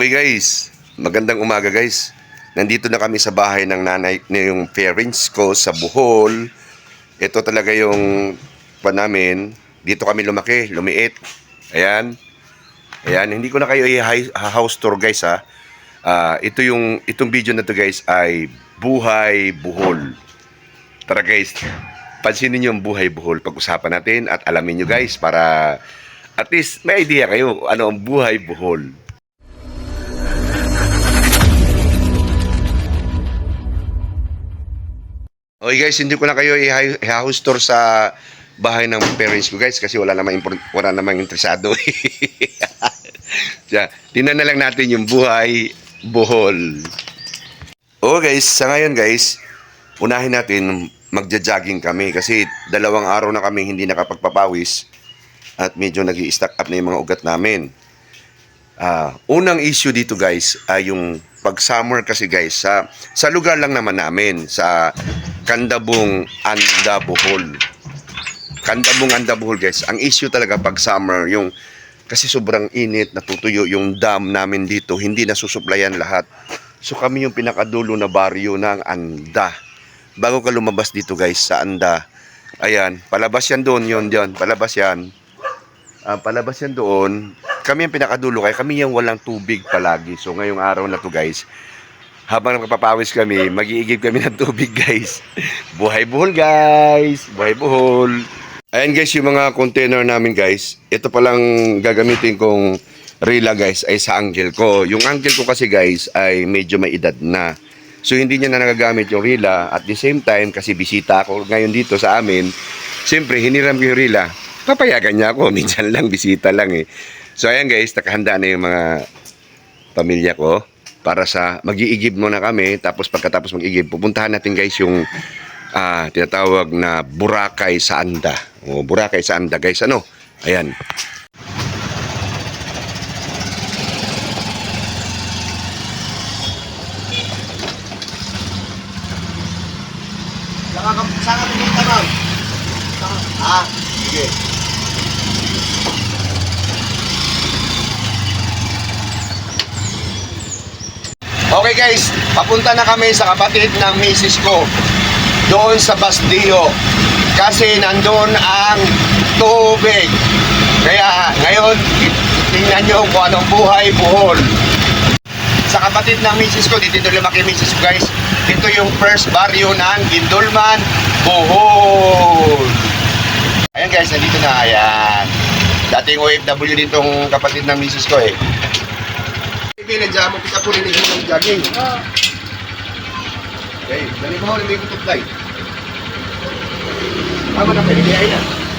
Okay guys, magandang umaga guys. Nandito na kami sa bahay ng nanay, na yung parents ko sa Bohol. Ito talaga yung pa namin. Dito kami lumaki, lumiit. Ayan. Ayan, hindi ko na kayo i-house tour guys ha. Ah, ito yung itong video na to guys ay Buhay Bohol. Tara guys, pansinin niyo yung Buhay Bohol pag-usapan natin at alamin niyo guys para at least may idea kayo ano ang Buhay Bohol. Okay guys, hindi ko na kayo i-house tour sa bahay ng parents ko guys kasi wala namang wala namang interesado. Siya, tingnan na lang natin yung buhay Bohol. Okay guys, sa ngayon guys, unahin natin magja-jogging kami kasi dalawang araw na kami hindi nakapagpapawis at medyo nag stack up na yung mga ugat namin. Ah, unang issue dito guys ay yung pag summer kasi guys sa sa lugar lang naman namin sa Kandabong Anda Bohol. Kandabong Anda Bohol guys. Ang issue talaga pag summer yung kasi sobrang init natutuyo yung dam namin dito hindi nasusuplayan lahat. So kami yung pinakadulo na baryo ng Anda. Bago ka lumabas dito guys sa Anda. Ayan, palabas yan doon, yun, yun, palabas yan. Ah, palabas yan doon. Kami ang pinakadulo kaya kami yung walang tubig palagi. So ngayong araw na to guys, habang nagpapawis kami, mag-iigib kami ng tubig guys. Buhay buhol guys! Buhay buhol! Ayan guys, yung mga container namin guys, ito palang gagamitin kong rila guys ay sa angel ko. Yung angel ko kasi guys ay medyo may edad na. So hindi niya na nagagamit yung rila at the same time kasi bisita ako ngayon dito sa amin. Siyempre, hiniram ko yung rila. Papayagan niya ako, minsan lang, bisita lang eh. So ayan guys, nakahanda na yung mga pamilya ko para sa mag-iigib muna kami tapos pagkatapos mag-igib pupuntahan natin guys yung ah, tinatawag na Boracay sa Anda. O Boracay sa Anda guys ano? Ayan. Saan ka pumunta, ma'am? Ah, sige. Okay guys, papunta na kami sa kapatid ng misis ko doon sa Bastillo kasi nandun ang tubig. Kaya ngayon, tingnan nyo kung anong buhay buhol. Sa kapatid ng misis ko, dito dito lumaki misis ko guys. Ito yung first barrio ng Gindulman, Bohol. Ayan guys, nandito na. Ayan. Dating OFW din tong kapatid ng misis ko eh. Na mo kita po rin ng jogging. Okay, dali mo rin yung tutlay. Tama na, pwede kaya yan.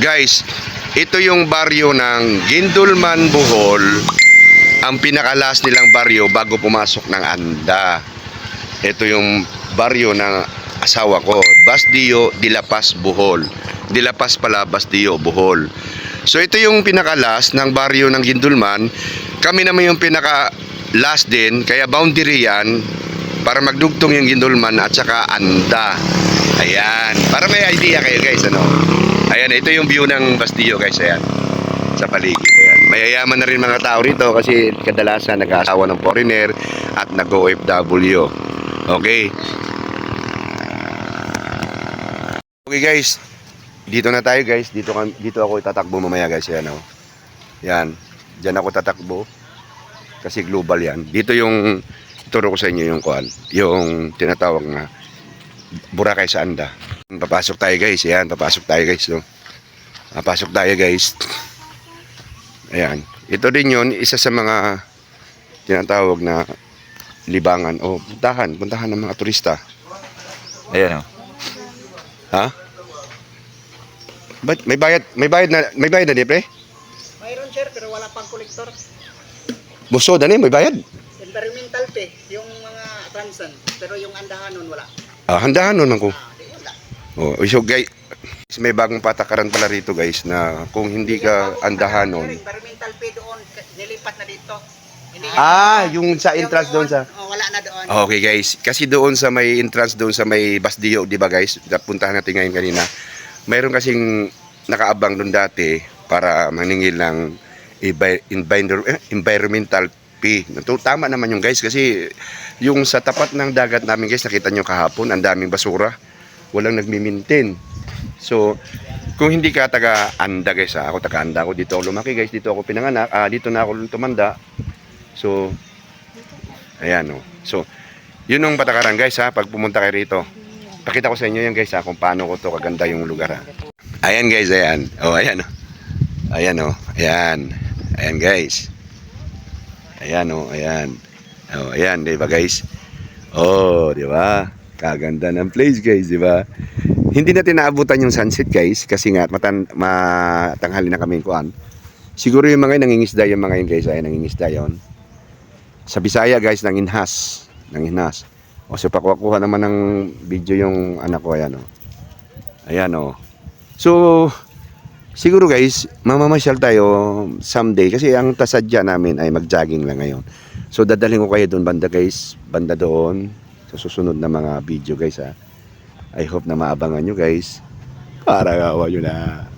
Guys, ito yung baryo ng Gindulman, Bohol. Ang pinakalas nilang baryo bago pumasok ng Anda. Ito yung baryo ng asawa ko, Basdio de la Paz, Bohol. De la Paz pala, Basdio, Bohol. So ito yung pinakalas ng baryo ng Gindulman. Kami naman yung pinaka last din, kaya boundary yan para magdugtong yung Gindulman at saka Anda. Ayan, para may idea kayo guys, ano? Ayan, ito yung view ng Bastillo guys, ayan. Sa paligid, ayan. Mayayaman na rin mga tao rito kasi kadalasan nag-aasawa ng foreigner at nag-OFW. Okay. Okay guys, dito na tayo guys. Dito, dito ako tatakbo mamaya guys, ayan oh. Yan, dyan ako tatakbo. Kasi global yan. Dito yung, ituro ko sa inyo yung kuan, yung tinatawag na Boracay sa Anda. Papasok tayo guys. Ayan, papasok tayo guys. No? Papasok tayo guys. Ayan. Ito din yun, isa sa mga tinatawag na libangan o puntahan, puntahan ng mga turista. Ayan o. Ha? Ba't may bayad, may bayad na, may bayad na di pre? Mayroon, sir, pero wala pang kolektor. Buso na ni, may bayad. environmental pay, yung mga transan. Pero yung andahan nun, wala. Ah, handahan nun ako. Ah, di wala. Oh, so guys, may bagong patakaran pala rito guys na kung hindi ka andahan nun. Environmental doon, nilipat na dito. Ah, yung sa entrance doon sa Oh, wala na doon. Okay guys, kasi doon sa may entrance doon sa may Basdio, 'di ba guys? Puntahan natin ngayon kanina. Mayroon kasing nakaabang doon dati para maningil ng envi- envir- eh, environmental fee. Ito, tama naman yung guys kasi yung sa tapat ng dagat namin guys, nakita nyo kahapon, ang daming basura. Walang nagmi-maintain. So, kung hindi ka taga Anda guys, ha? ako taga Anda ako dito ako lumaki guys, dito ako pinanganak, ah, dito na ako tumanda. So, ayan oh. So, yun ang patakaran guys ha, pag pumunta kayo rito. Pakita ko sa inyo yan guys ha, kung paano ko to kaganda yung lugar ha. Ayan guys, ayan. Oh, ayan oh. Ayan oh, ayan. Ayan guys. Ayan oh, ayan. Oh, ayan, di ba guys? Oh, di ba? Kaganda ng place guys, di ba? Hindi natin naabutan yung sunset guys kasi nga matan matanghali na kami kuan. Siguro yung mga yun, nangingisda yung mga yun guys, ay nangingisda yon. Sa Bisaya guys, nanginhas, nanginhas. O so pakuha naman ng video yung anak ko ayan oh. Ayan oh. So siguro guys, mamamasyal tayo someday kasi ang tasadya namin ay mag-jogging lang ngayon. So dadalhin ko kayo doon banda guys, banda doon sa susunod na mga video guys ha. I hope na maabangan nyo guys. Para gawa nyo na.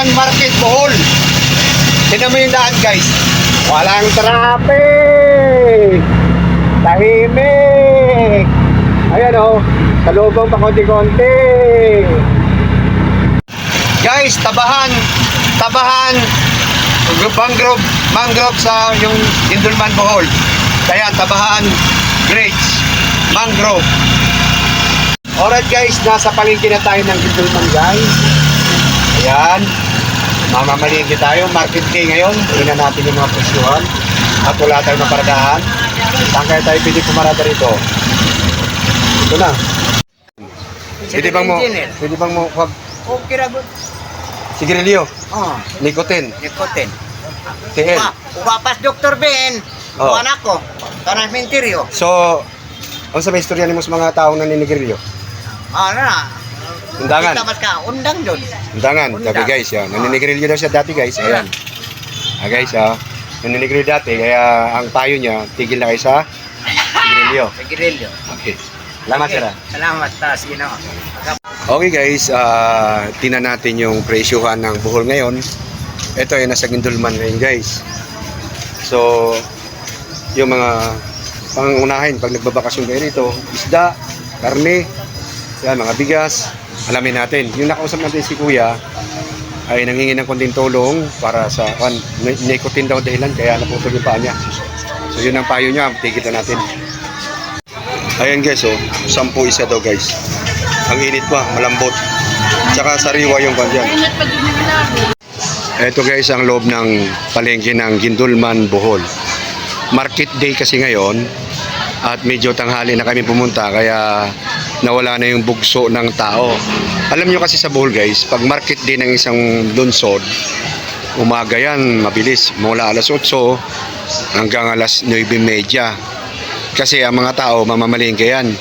Gindulman Market Bohol. Tignan mo yung daan guys. Walang traffic! Tahimik! Ayan o, sa lubong pa konti-konti. Guys, tabahan, tabahan, mangrove, mangrove sa yung Gindulman Bohol. Kaya tabahan, grades, mangrove. Alright guys, nasa palengke na tayo ng Gindulman guys. Ayan. Mamamalingki tayo. Market day ngayon. Tingnan natin yung mga presyuhan. At wala tayong maparadahan. Saan kaya tayo pwede pumarada rito? Ito na. Pwede bang mo, pwede bang mo, wag, Okay ra good. sigarilyo, Oh, nicotine, nikotin. TL. Pa, upapas Dr. Ben. Oh. Anak ko. Tanang menteryo. So, ano sa may istorya ni mo sa mga taong naninigarilyo? Ah, na. Undangan. Kita ka, undang doon. Undangan, Undang. sabi guys, yan. Naninigarilyo daw siya dati guys, ayan. Ah guys, ah. Naninigarilyo dati, kaya ang payo niya, tigil na kayo sa sigarilyo. Sa Girilyo. Okay. Salamat sir. ah. Salamat ta, sino. Okay guys, ah tingnan natin yung presyuhan ng buhol ngayon. Ito ay nasa Gindulman ngayon guys. So, yung mga pangunahin pag nagbabakasyon kayo rito, isda, karne, yan, mga bigas, alamin natin. Yung nakausap natin si Kuya, ay nanghingi ng konting tulong para sa kan nicotine daw dahilan kaya naputol yung paa niya. So yun ang payo niya, tigil na natin. Ayan guys, oh, sampu isa daw guys. Ang init pa, malambot. Tsaka sariwa yung kandyan. Ito guys, ang loob ng palengke ng Gindulman, Bohol. Market day kasi ngayon at medyo tanghali na kami pumunta kaya nawala na yung bugso ng tao. Alam nyo kasi sa Bohol guys, pag market day ng isang lunsod, umaga yan, mabilis. Mula alas 8 hanggang alas 9.30. Kasi ang mga tao, mamamalingke yan.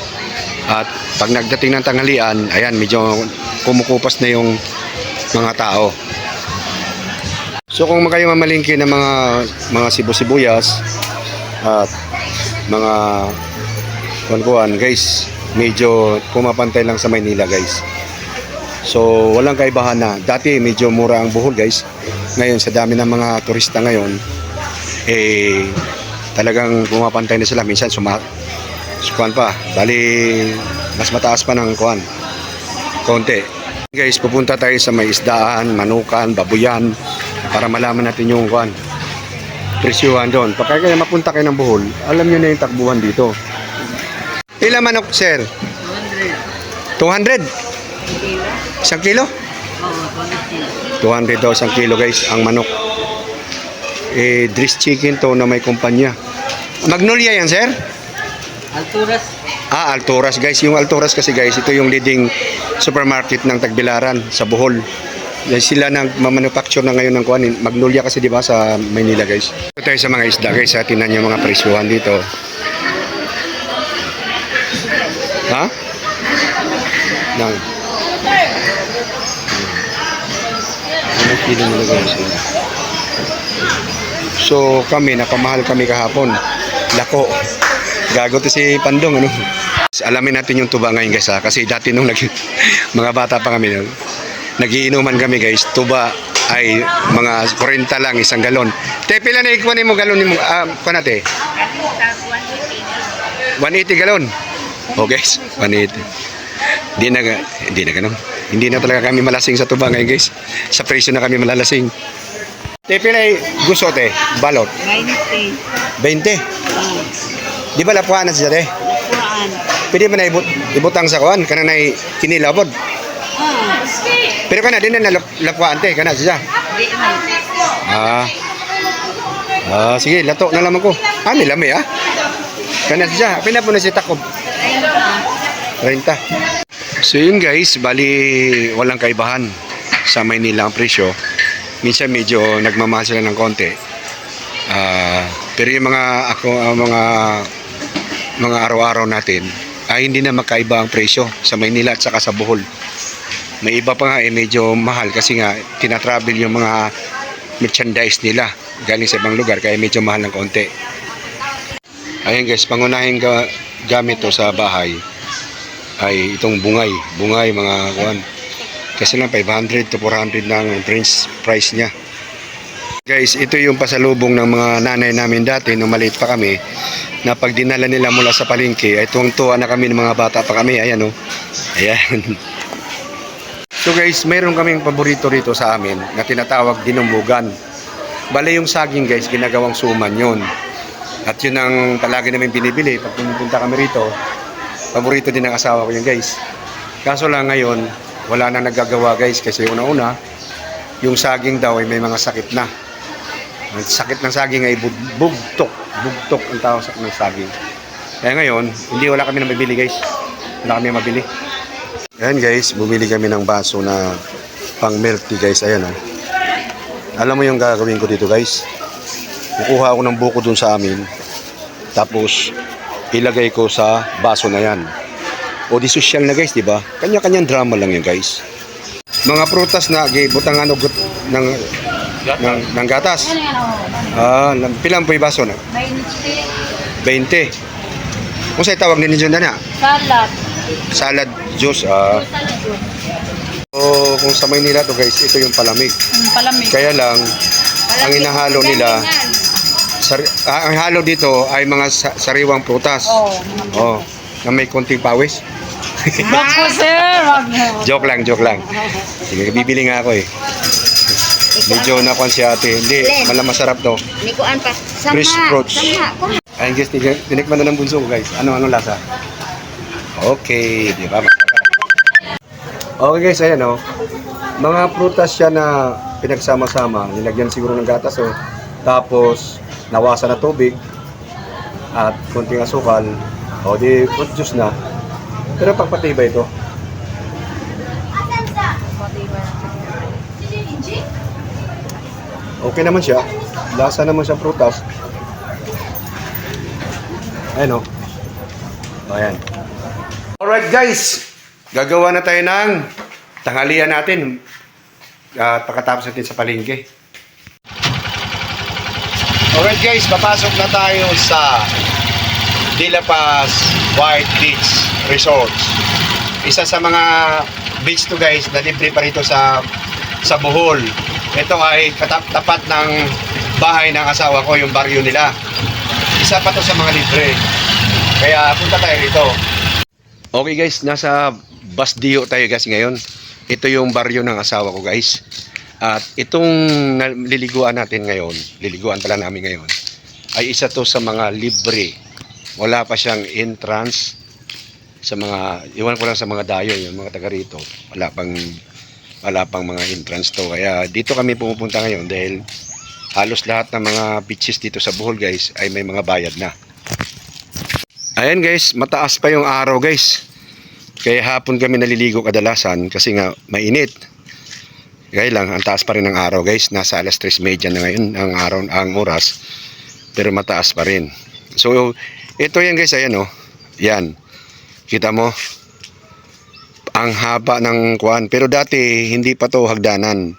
At pag nagdating ng tanghalian, ayan, medyo kumukupas na yung mga tao. So kung kayo mamalingki ng mga mga sibu-sibuyas at mga kuan-kuan guys, medyo pumapantay lang sa Maynila guys. So walang kaibahan na. Dati medyo mura ang buhol guys. Ngayon sa dami ng mga turista ngayon eh talagang pumapantay na sila minsan suma kuan pa. Bali mas mataas pa ng kuan. Konti. Guys, pupunta tayo sa may isdaan, manukan, babuyan para malaman natin yung kuan. Presyuhan doon. Pag kaya mapunta kayo ng Bohol, alam niyo na yung takbuhan dito. Ilan manok, sir? 200. Kilo? Isang kilo? Oo, 20 kilo. 200 daw isang kilo guys, ang manok. Eh, dress chicken to na may kumpanya. Magnolia yan, sir? Alturas. Ah, Alturas guys. Yung Alturas kasi guys, ito yung leading supermarket ng Tagbilaran sa Bohol. Yan sila nang mamanufacture na ngayon ng kuanin. Magnolia kasi di ba sa Maynila guys. Ito tayo sa mga isda guys. Ha? Tingnan niyo mga presyuhan dito. Nang. Ano kilo nila guys? So kami, napamahal kami kahapon. Lako. Gago to si Pandong, ano? Alamin natin yung tuba ngayon guys ha. Kasi dati nung nag, mga bata pa kami, no? nagiinuman kami guys. Tuba ay mga 40 lang, isang galon. Te, pila na ikuha mo galon mo? Ah, kuha na te. 180 galon. Oh guys, 180. Hindi na, hindi na ganun. Hindi na talaga kami malasing sa tuba ngayon guys. Sa presyo na kami malalasing. Te, pila gusto te? Balot. 20. 20. Oo. Di ba lapuan na siya te? Lapuan. Pwede ba na ibut, ibutang sa kuan? Kana na kinilabod. Ah, Pero kana din na lap- lapuan te, kana siya. di. Ah. Ah, sige, lato na lamang ko. Ah, may lami ah. Kana siya. Pina po na si Takob. 30. So yun guys, bali walang kaibahan sa Maynila ang presyo. Minsan medyo nagmamahal sila ng konti. Ah, pero yung mga ako ang mga mga araw-araw natin ay hindi na magkaiba ang presyo sa Maynila at saka sa Bohol. May iba pa nga eh medyo mahal kasi nga tinatravel yung mga merchandise nila galing sa ibang lugar kaya medyo mahal ng konti. Ayan guys, pangunahing ga- gamit to sa bahay ay itong bungay. Bungay mga kuan. Kasi lang 500 to 400 ng price, price niya. Guys, ito yung pasalubong ng mga nanay namin dati nung maliit pa kami na pag dinala nila mula sa palengke ay tuwang-tuwa na kami ng mga bata pa kami. Ayan oh. Ayan. So guys, mayroon kaming paborito rito sa amin na tinatawag dinumbugan. Bale yung saging guys, ginagawang suman yun. At yun ang palagi namin binibili pag pumunta kami rito. Paborito din ng asawa ko yun guys. Kaso lang ngayon, wala na nagagawa guys kasi una-una, yung saging daw ay may mga sakit na. Ang sakit ng saging ay bug- bugtok. Bugtok ang tawag sa ng saging. Kaya ngayon, hindi wala kami na mabili guys. Wala kami mabili. Ayan guys, bumili kami ng baso na pang milk tea guys. Ayan oh. Alam mo yung gagawin ko dito guys? Kukuha ako ng buko dun sa amin. Tapos, ilagay ko sa baso na yan. O di social na guys, di ba? Kanya-kanyang drama lang yan guys. Mga prutas na gibutangan og ng ng, ng gatas. Ah, lam- pilang po yung baso na? 20. 20. Kung sa'yo tawag ninyo dyan na? Salad. Salad juice. Ah. So, kung sa Maynila to guys, ito yung palamig. Mm, palamig. Kaya lang, ang inahalo nila, sari, ah, ang halo dito ay mga sa- sariwang prutas. Oh. Oh, na may konting pawis. Wag po sir. Wag mo. Joke lang, joke lang. Sige, bibili nga ako eh. Medyo nakuan si ate. Hindi, malam masarap to. Nikuan pa. Sama. Fresh fruits. Sama. Kung Ayun guys, tinik- tinikman na ng bunso ko guys. Ano, ano lasa? Okay, di ba? Okay guys, ayan oh. Mga prutas siya na pinagsama-sama. Nilagyan siguro ng gatas oh. Tapos, nawasa na tubig. At konting asukal. O di, fruit juice na. Pero pagpatibay ito. Okay naman siya. Lasa naman siya prutas. Ayan o. O, ayan. Alright guys, gagawa na tayo ng tanghalian natin. At pagkatapos natin sa palengke. Alright guys, papasok na tayo sa De La Paz White Beach Resorts. Isa sa mga beach to guys na libre pa rito sa sa Bohol. Ito ay katap- tapat ng bahay ng asawa ko, yung baryo nila. Isa pa to sa mga libre. Kaya punta tayo rito. Okay guys, nasa Basdio tayo guys ngayon. Ito yung baryo ng asawa ko guys. At itong liliguan natin ngayon, liliguan pala namin ngayon, ay isa to sa mga libre. Wala pa siyang entrance sa mga, iwan ko lang sa mga dayo, yung mga taga rito, wala pang, wala pang mga entrance to. Kaya dito kami pumupunta ngayon dahil halos lahat ng mga beaches dito sa Bohol guys ay may mga bayad na. Ayan guys, mataas pa yung araw guys. Kaya hapon kami naliligo kadalasan kasi nga mainit. Kaya lang, ang taas pa rin ng araw guys. Nasa alas 3.30 na ngayon ang araw, ang oras. Pero mataas pa rin. So, ito yan guys, ayan oh. Yan. Kita mo? Ang haba ng kuan. Pero dati, hindi pa to hagdanan.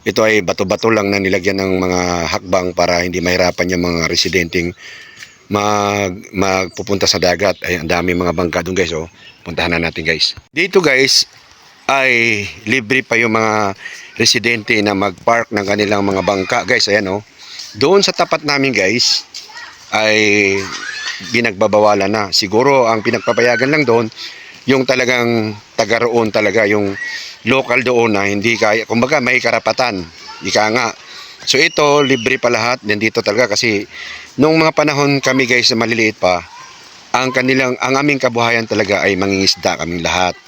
Ito ay bato-bato lang na nilagyan ng mga hakbang para hindi mahirapan yung mga residenteng mag magpupunta sa dagat. Ay, ang dami mga bangka doon guys, oh. Puntahan na natin guys. Dito guys, ay libre pa yung mga residente na mag-park ng kanilang mga bangka. Guys, ayan oh. Doon sa tapat namin guys, ay binagbabawalan na. Siguro ang pinagpapayagan lang doon, yung talagang taga roon talaga, yung local doon na hindi kaya, kumbaga may karapatan, ika nga. So ito, libre pa lahat, nandito talaga kasi nung mga panahon kami guys na maliliit pa, ang kanilang, ang aming kabuhayan talaga ay mangingisda kaming lahat.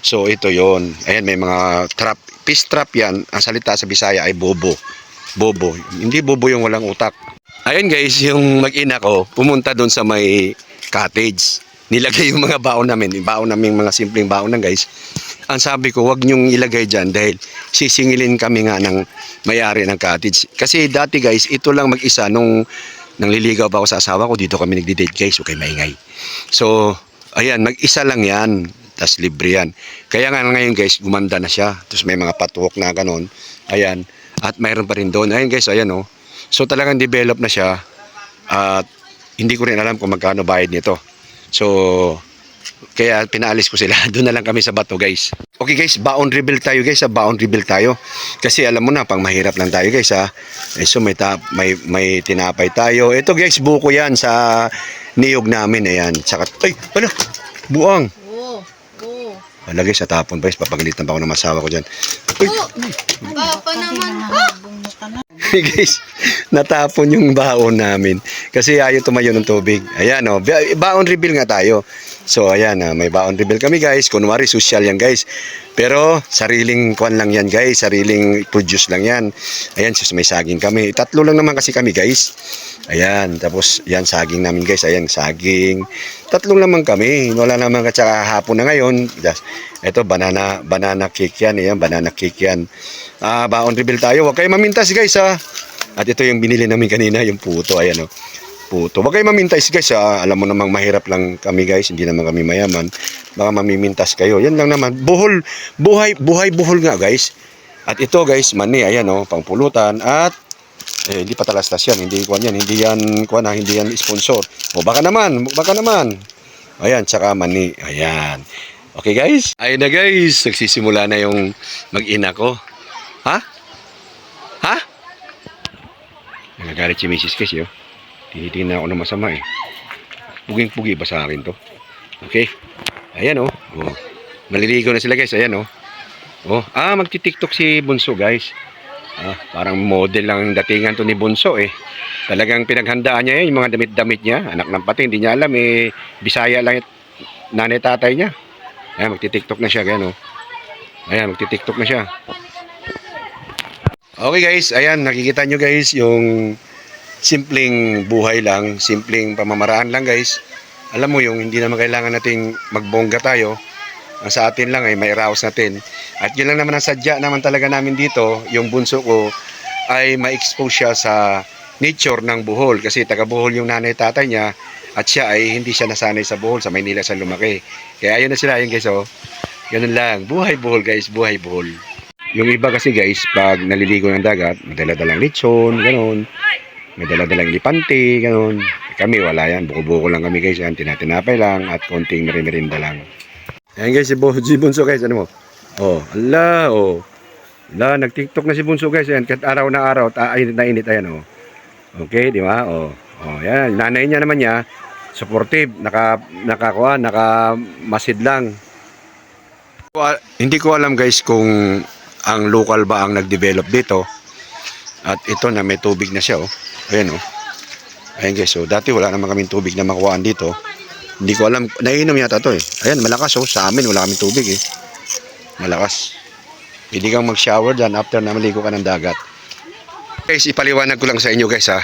So ito yon. Ayan may mga trap, fish trap yan. Ang salita sa Bisaya ay bobo. Bobo. Hindi bobo yung walang utak. Ayun guys, yung mag-ina ko, pumunta doon sa may cottage. Nilagay yung mga baon namin, yung baon namin mga simpleng baon lang guys. Ang sabi ko, wag niyong ilagay dyan dahil sisingilin kami nga ng may-ari ng cottage. Kasi dati guys, ito lang mag-isa nung nangliligaw pa ako sa asawa ko, dito kami nagdi-date guys, okay maingay. So, ayan, mag-isa lang yan, tas libre yan. Kaya nga ngayon guys, gumanda na siya. Tapos may mga patwalk na ganon. Ayan, at mayroon pa rin doon. Ayan guys, ayan oh. So talagang develop na siya at hindi ko rin alam kung magkano bayad nito. So kaya pinaalis ko sila. Doon na lang kami sa bato guys. Okay guys, baon rebuild tayo guys. Sa baon rebuild tayo. Kasi alam mo na, pang mahirap lang tayo guys ha. Eh, so may, ta- may, may tinapay tayo. Ito guys, buko yan sa niyog namin. Ayan. Tsaka, ay, ano? Buang. Wala guys, sa tapon guys. Papagalitan pa ako ng masawa ko dyan. Uy, Papa naman. guys, natapon yung baon namin. Kasi ayaw tumayo ng tubig. Ayan o, ba- baon reveal nga tayo. So ayan, ah, may baon reveal kami guys. Kunwari, social yan guys. Pero sariling kwan lang yan guys. Sariling produce lang yan. Ayan, sus, may saging kami. Tatlo lang naman kasi kami guys. Ayan, tapos yan saging namin guys. Ayan, saging. Tatlong naman kami. Wala naman at saka hapon na ngayon. Ito, banana, banana cake yan. Ayan, banana cake yan. Ah, baon reveal tayo. Huwag kayo mamintas guys ha. At ito yung binili namin kanina, yung puto. Ayan o. Puto. Huwag kayo mamintas guys ha. Alam mo namang mahirap lang kami guys. Hindi naman kami mayaman. Baka mamimintas kayo. Yan lang naman. Buhol. Buhay, buhay buhol nga guys. At ito guys, mani. Ayan o. Pangpulutan. At eh, hindi patalastas yan. Hindi kuan yan. Hindi yan kuan ha. Hindi yan sponsor. O baka naman. Baka naman. Ayan. Tsaka mani. Ayan. Okay guys? Ayun na guys. Nagsisimula na yung mag-ina ko. Ha? Ha? Nagagalit si Mrs. kasi oh. Tinitingnan ako ng masama eh. Puging-pugi ba sa akin to? Okay. Ayan oh. oh. Maliligo na sila guys. Ayan oh. Oh, ah, magti-TikTok si Bunso guys. Ah, parang model lang ang datingan to ni Bunso eh. Talagang pinaghandaan niya yan, yung mga damit-damit niya. Anak ng pati, hindi niya alam eh. Bisaya lang yung nanay tatay niya. Ayan, magti-TikTok na siya. Ganyan oh. Ayan, magti-TikTok na siya. Okay guys, ayan nakikita nyo guys yung simpleng buhay lang, simpleng pamamaraan lang guys. Alam mo yung hindi naman kailangan nating magbongga tayo. Ang sa atin lang ay may raos natin. At yun lang naman ang sadya naman talaga namin dito, yung bunso ko ay ma-expose siya sa nature ng Bohol kasi taga Bohol yung nanay tatay niya at siya ay hindi siya nasanay sa Bohol, sa Maynila siya lumaki. Kaya ayun na sila, ayun guys oh. Ganun lang, buhay Bohol guys, buhay Bohol. Yung iba kasi guys, pag naliligo ng dagat, may dala-dalang lechon, gano'n. May dala-dalang lipante, gano'n. Kami wala yan, buko-buko lang kami guys yan, tinatinapay lang at konting merienda lang. Ayan guys, si, Bo, si Bunso guys, ano mo? Oh, ala, oh. Ala, nag-tiktok na si Bunso guys, yan, kahit araw na araw, ta init na init, ayan oh. Okay, di ba? Oh, oh, yan, nanay niya naman niya, supportive, naka, nakakuha, naka masid lang. Hindi ko alam guys kung ang local ba ang nag-develop dito. At ito na may tubig na siya oh. Ayan oh. Ayan guys, so dati wala naman kaming tubig na makuhaan dito. Hindi ko alam. Naiinom yata to eh. Ayan, malakas oh. Sa amin, wala kaming tubig eh. Malakas. Pwede kang mag-shower dyan after na maligo ka ng dagat. Guys, ipaliwanag ko lang sa inyo guys ha.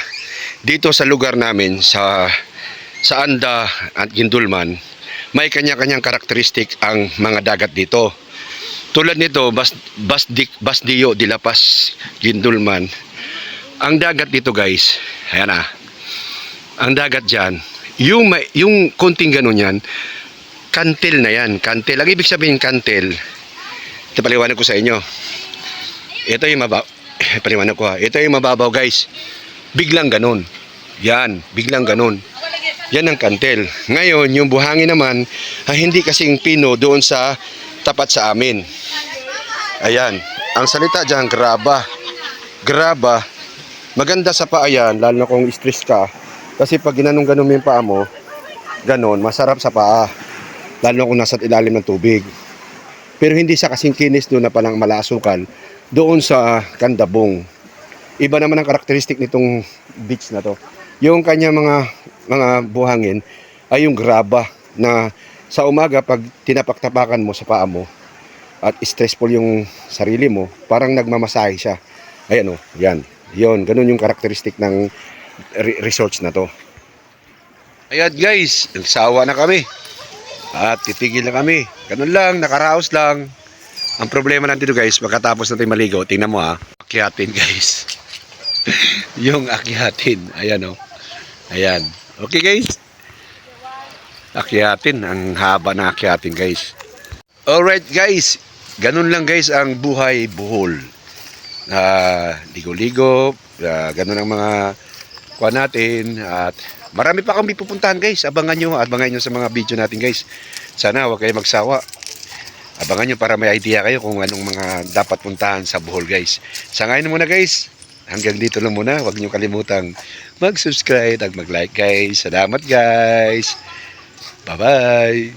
Dito sa lugar namin, sa sa Anda at Gindulman, may kanya-kanyang karakteristik ang mga dagat dito. Tulad nito, Bas, Basdik, Basdio, Dilapas, Gindulman. Ang dagat dito guys, ayan ah. Ang dagat dyan, yung, may- yung konting ganun yan, kantil na yan. Kantil. Ang ibig sabihin kantil, ito paliwanag ko sa inyo. Ito yung mababaw. Paliwanag ko ha. Ito yung mababaw guys. Biglang ganun. Yan. Biglang ganun. Yan ang kantil. Ngayon, yung buhangin naman, ay hindi kasing pino doon sa tapat sa amin. Ayan. Ang salita dyan, graba. Graba. Maganda sa paa yan, lalo na kung stress ka. Kasi pag ginanong-ganon yung paa mo, ganon, masarap sa paa. Lalo na kung nasa ilalim ng tubig. Pero hindi sa kasing kinis doon na palang malasukan doon sa Kandabong. Iba naman ang karakteristik nitong beach na to. Yung kanya mga mga buhangin ay yung graba na sa umaga pag tinapak-tapakan mo sa paa mo at stressful yung sarili mo, parang nagmamasahe siya. Ayan o, yan. Yon, ganun yung karakteristik ng re- resorts na to. Ayan guys, nagsawa na kami. At titigil na kami. Ganun lang, nakaraos lang. Ang problema natin dito guys, pagkatapos natin maligo, tingnan mo ha, akyatin guys. yung akyatin, ayan o. Ayan. Okay guys? Akyatin, ang haba na akyatin guys. Alright guys, ganun lang guys ang buhay buhol. Ah, ligo-ligo, ah, ganun ang mga kuha natin at marami pa kami pupuntahan guys. Abangan nyo, abangan nyo sa mga video natin guys. Sana huwag kayo magsawa. Abangan nyo para may idea kayo kung anong mga dapat puntahan sa Bohol guys. Sa ngayon muna guys, hanggang dito lang muna. Huwag nyo kalimutang mag-subscribe at mag-like guys. Salamat guys. Bye-bye.